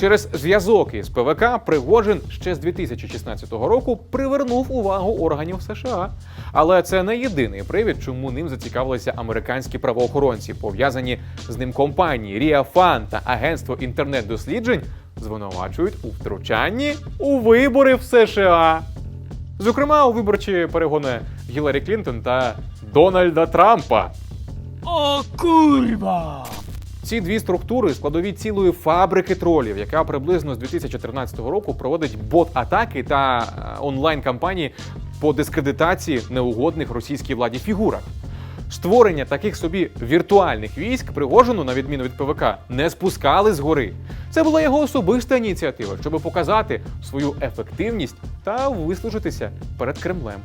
Через зв'язок із ПВК Пригожин ще з 2016 року привернув увагу органів США. Але це не єдиний привід, чому ним зацікавилися американські правоохоронці, пов'язані з ним компанії Ріафан та Агентство інтернет-досліджень звинувачують у втручанні у вибори в США. Зокрема, у виборчі перегони Гіларі Клінтон та Дональда Трампа. О, курва! Ці дві структури складові цілої фабрики тролів, яка приблизно з 2014 року проводить бот-атаки та е, онлайн-кампанії по дискредитації неугодних російській владі фігурах. Створення таких собі віртуальних військ Пригожину, на відміну від ПВК, не спускали згори. Це була його особиста ініціатива, щоб показати свою ефективність та вислужитися перед Кремлем.